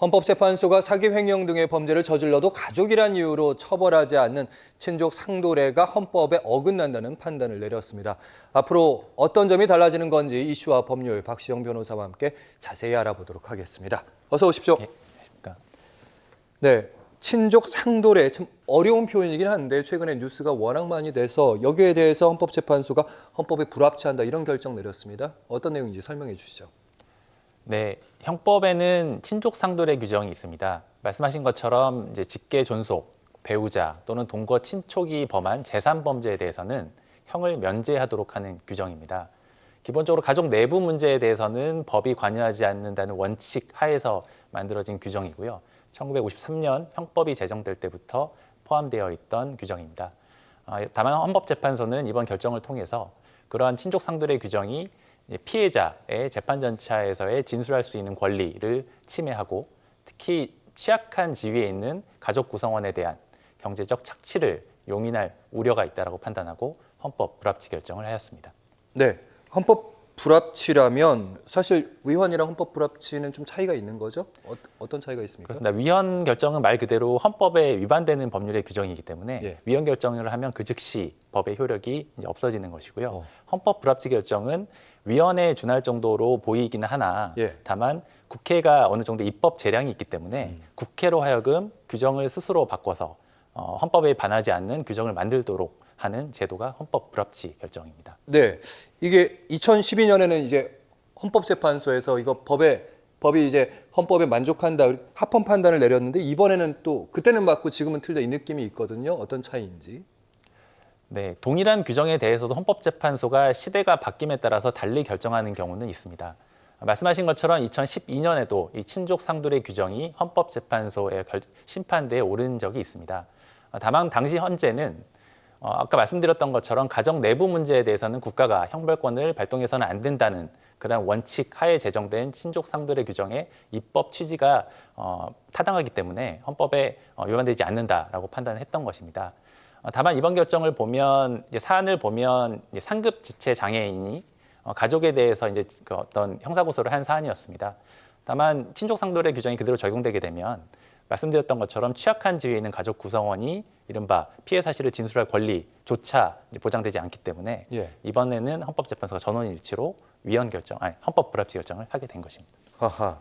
헌법재판소가 사기 횡령 등의 범죄를 저질러도 가족이란 이유로 처벌하지 않는 친족 상도례가 헌법에 어긋난다는 판단을 내렸습니다. 앞으로 어떤 점이 달라지는 건지 이슈와 법률 박시영 변호사와 함께 자세히 알아보도록 하겠습니다. 어서 오십시오. 그러니까 네. 친족 상도례 참 어려운 표현이긴 한데 최근에 뉴스가 워낙 많이 돼서 여기에 대해서 헌법재판소가 헌법에 불합치한다 이런 결정 내렸습니다. 어떤 내용인지 설명해 주시죠. 네, 형법에는 친족 상도례 규정이 있습니다. 말씀하신 것처럼 이제 직계 존속, 배우자 또는 동거 친족이 범한 재산 범죄에 대해서는 형을 면제하도록 하는 규정입니다. 기본적으로 가족 내부 문제에 대해서는 법이 관여하지 않는다는 원칙 하에서 만들어진 규정이고요. 1953년 형법이 제정될 때부터 포함되어 있던 규정입니다. 아, 다만 헌법재판소는 이번 결정을 통해서 그러한 친족 상도례 규정이 피해자의 재판 절차에서의 진술할 수 있는 권리를 침해하고 특히 취약한 지위에 있는 가족 구성원에 대한 경제적 착취를 용인할 우려가 있다라고 판단하고 헌법 불합치 결정을 하였습니다. 네, 헌법 불합치라면 사실 위헌이랑 헌법 불합치는 좀 차이가 있는 거죠? 어, 떤 차이가 있습니까? 그렇습니다. 위헌 결정은 말 그대로 헌법에 위반되는 법률의 규정이기 때문에 예. 위헌 결정을 하면 그 즉시 법의 효력이 이제 없어지는 것이고요. 어. 헌법 불합치 결정은 위헌에 준할 정도로 보이기는 하나 예. 다만 국회가 어느 정도 입법 재량이 있기 때문에 음. 국회로 하여금 규정을 스스로 바꿔서 어, 헌법에 반하지 않는 규정을 만들도록 하는 제도가 헌법 불합치 결정입니다. 네, 이게 2012년에는 이제 헌법재판소에서 이거 법에 법이 이제 헌법에 만족한다 합헌 판단을 내렸는데 이번에는 또 그때는 맞고 지금은 틀려 이 느낌이 있거든요. 어떤 차이인지. 네, 동일한 규정에 대해서도 헌법재판소가 시대가 바뀜에 따라서 달리 결정하는 경우는 있습니다. 말씀하신 것처럼 2012년에도 이 친족 상도례 규정이 헌법재판소의 결- 심판대에 오른 적이 있습니다. 다만 당시 헌재는 어, 아까 말씀드렸던 것처럼 가정 내부 문제에 대해서는 국가가 형벌권을 발동해서는 안 된다는 그런 원칙 하에 제정된 친족 상도례 규정의 입법 취지가 어, 타당하기 때문에 헌법에 어, 위반되지 않는다라고 판단을 했던 것입니다. 어, 다만 이번 결정을 보면 사안을 보면 상급 지체 장애인이 어, 가족에 대해서 이제 그 어떤 형사고소를 한 사안이었습니다. 다만 친족 상도례 규정이 그대로 적용되게 되면 말씀드렸던 것처럼 취약한 지위에 있는 가족 구성원이 이른바 피해 사실을 진술할 권리조차 보장되지 않기 때문에 예. 이번에는 헌법재판소가 전원일치로 위헌 결정, 아니 헌법 불합치 결정을 하게 된 것입니다. 하하.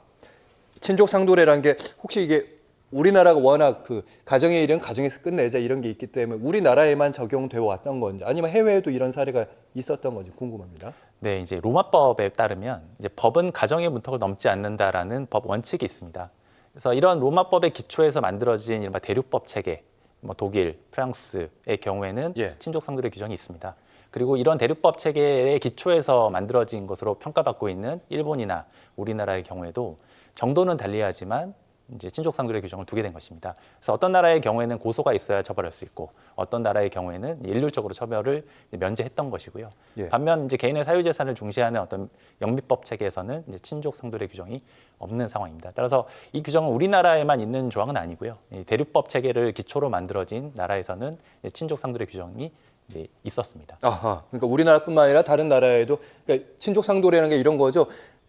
친족 상도례라는 게 혹시 이게 우리나라가 워낙 그 가정의 일은 가정에서 끝내자 이런 게 있기 때문에 우리나라에만 적용되어 왔던 건지 아니면 해외에도 이런 사례가 있었던 건지 궁금합니다. 네, 이제 로마법에 따르면 이제 법은 가정의 문턱을 넘지 않는다라는 법 원칙이 있습니다. 그래서 이런 로마법의 기초에서 만들어진 이른바 대륙법 체계, 뭐 독일, 프랑스의 경우에는 예. 친족 상도례 규정이 있습니다. 그리고 이런 대륙법 체계의 기초에서 만들어진 것으로 평가받고 있는 일본이나 우리나라의 경우에도 정도는 달리하지만 이제 친족 상도례 규정을 두게 된 것입니다. 그래서 어떤 나라의 경우에는 고소가 있어야 처벌할 수 있고 어떤 나라의 경우에는 일률적으로 처벌을 면제했던 것이고요. 예. 반면 이제 개인의 사유 재산을 중시하는 어떤 영미법 체계에서는 이제 친족 상도례 규정이 없는 상황입니다. 따라서 이 규정은 우리나라에만 있는 조항은 아니고요. 이 대륙법 체계를 기초로 만들어진 나라에서는 친족 상도례 규정이 이제 있었습니다. 아하. 그러니까 우리나라뿐만 아니라 다른 나라에도 그러니까 친족 상도례라는 게 이런 거죠.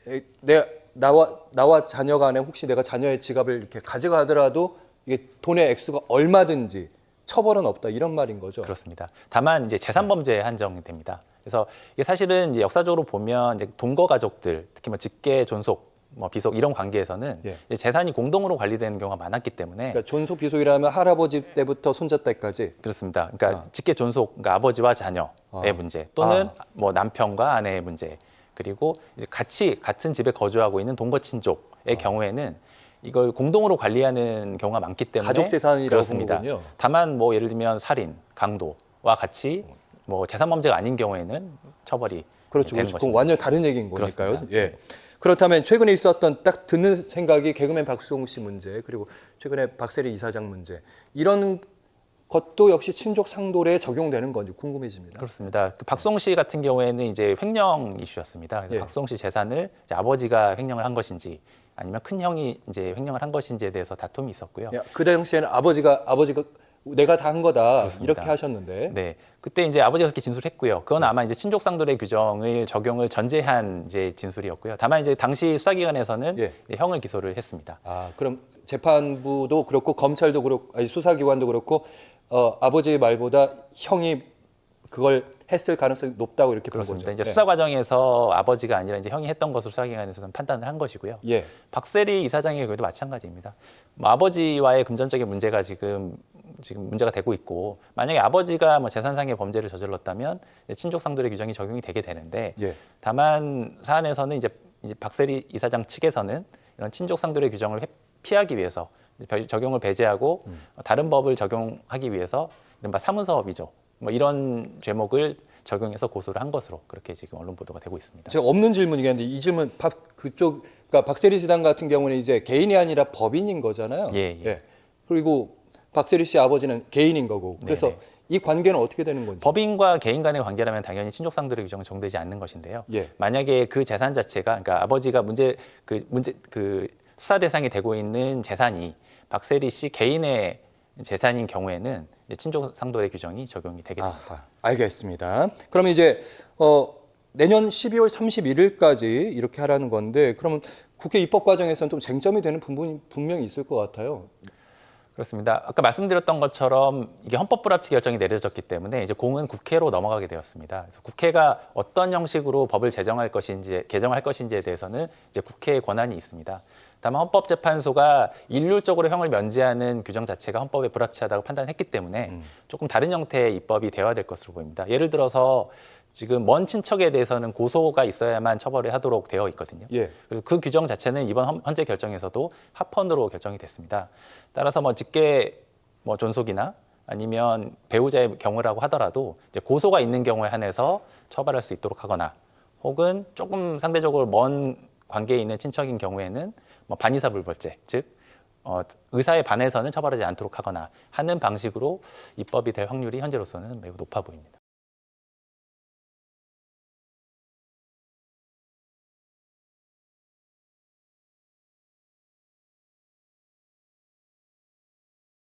에, 내 나와 나와 자녀 간에 혹시 내가 자녀의 지갑을 이렇게 가져가더라도 이게 돈의 액수가 얼마든지 처벌은 없다 이런 말인 거죠. 그렇습니다. 다만 이제 재산 범죄에 한정됩니다. 그래서 이게 사실은 이제 역사적으로 보면 이제 동거 가족들, 특히 뭐 직계 존속, 뭐 비속 이런 관계에서는 예. 이제 재산이 공동으로 관리되는 경우가 많았기 때문에 그러니까 존속 비속이라면 할아버지 때부터 손자 때까지 그렇습니다. 그러니까 직계 존속, 그러니까 아버지와 자녀의 아. 문제 또는 아. 뭐 남편과 아내의 문제 그리고 이제 같이 같은 집에 거주하고 있는 동거 친족의 아. 경우에는 이걸 공동으로 관리하는 경우가 많기 때문에 가족 재산이라고 그렇습니다. 보는군요. 다만 뭐 예를 들면 살인, 강도와 같이 뭐 재산 범죄가 아닌 경우에는 처벌이 그렇죠. 되는 그렇죠. 그건 것입니다. 완전 히 다른 얘기인 거니까요. 그렇습니다. 예. 그렇다면 최근에 있었던 딱 듣는 생각이 개그맨 박수홍 씨 문제 그리고 최근에 박세리 이사장 문제 이런 것도 역시 친족 상도례에 적용되는 건지 궁금해집니다. 그렇습니다. 그 박수홍 씨 같은 경우에는 이제 횡령 이슈였습니다. 예. 박수홍 씨 재산을 아버지가 횡령을 한 것인지 아니면 큰 형이 이제 횡령을 한 것인지에 대해서 다툼이 있었고요. 야, 그 당시에는 아버지가 아버지가 내가 다 한 거다 그렇습니다. 이렇게 하셨는데 네. 그때 이제 아버지가 그렇게 진술했고요. 그건 아마 이제 친족 상돌의 규정을 적용을 전제한 이제 진술이었고요. 다만 이제 당시 수사기관에서는 예. 이제 형을 기소를 했습니다. 아 그럼 재판부도 그렇고 검찰도 그렇고 아니 수사기관도 그렇고 어, 아버지의 말보다 형이 그걸 했을 가능성이 높다고 이렇게 본 그렇습니다. 거죠. 이제 네. 수사 과정에서 아버지가 아니라 이제 형이 했던 것으로 수사기관에서는 판단을 한 것이고요. 예. 박세리 이사장의 경우도 마찬가지입니다. 뭐 아버지와의 금전적인 문제가 지금 지금 문제가 되고 있고 만약에 아버지가 뭐 재산상의 범죄를 저질렀다면 친족 상돌의 규정이 적용이 되게 되는데 예. 다만 사안에서는 이제, 이제 박세리 이사장 측에서는 이런 친족 상돌의 규정을 회- 피하기 위해서 적용을 배제하고 음. 다른 법을 적용하기 위해서 이른바 사무서업이죠. 뭐 이런 죄목을 적용해서 고소를 한 것으로 그렇게 지금 언론 보도가 되고 있습니다. 제가 없는 질문이겠는데 이 질문 박 그쪽 그러니까 박세리 시당 같은 경우는 이제 개인이 아니라 법인인 거잖아요. 예, 예. 그리고 박세리 씨 아버지는 개인인 거고 그래서 네네. 이 관계는 어떻게 되는 건지. 법인과 개인 간의 관계라면 당연히 친족 상돌의 규정은 적용되지 않는 것인데요. 예. 만약에 그 재산 자체가 그러니까 아버지가 문제 그 문제 그 수사 대상이 되고 있는 재산이 박세리 씨 개인의 재산인 경우에는 친족 상돌의 규정이 적용이 되게 됩니다. 아하, 알겠습니다. 그럼 이제 어, 내년 12월 31일까지 이렇게 하라는 건데 그러면 국회 입법 과정에서는 좀 쟁점이 되는 부분이 분명히 있을 것 같아요. 그렇습니다. 아까 말씀드렸던 것처럼 이게 헌법 불합치 결정이 내려졌기 때문에 이제 공은 국회로 넘어가게 되었습니다. 그래서 국회가 어떤 형식으로 법을 제정할 것인지 개정할 것인지에 대해서는 이제 국회의 권한이 있습니다. 다만 헌법재판소가 일률적으로 형을 면제하는 규정 자체가 헌법에 불합치하다고 판단했기 때문에 조금 다른 형태의 입법이 되어야 될 것으로 보입니다. 예를 들어서 지금 먼 친척에 대해서는 고소가 있어야만 처벌을 하도록 되어 있거든요. 예. 그래서 그 규정 자체는 이번 헌- 헌재 결정에서도 합헌으로 결정이 됐습니다. 따라서 뭐 직계 뭐 존속이나 아니면 배우자의 경우라고 하더라도 이제 고소가 있는 경우에 한해서 처벌할 수 있도록 하거나 혹은 조금 상대적으로 먼 관계에 있는 친척인 경우에는 뭐 반의사 불벌죄 즉 어, 의사에 반해서는 처벌하지 않도록 하거나 하는 방식으로 입법이 될 확률이 현재로서는 매우 높아 보입니다.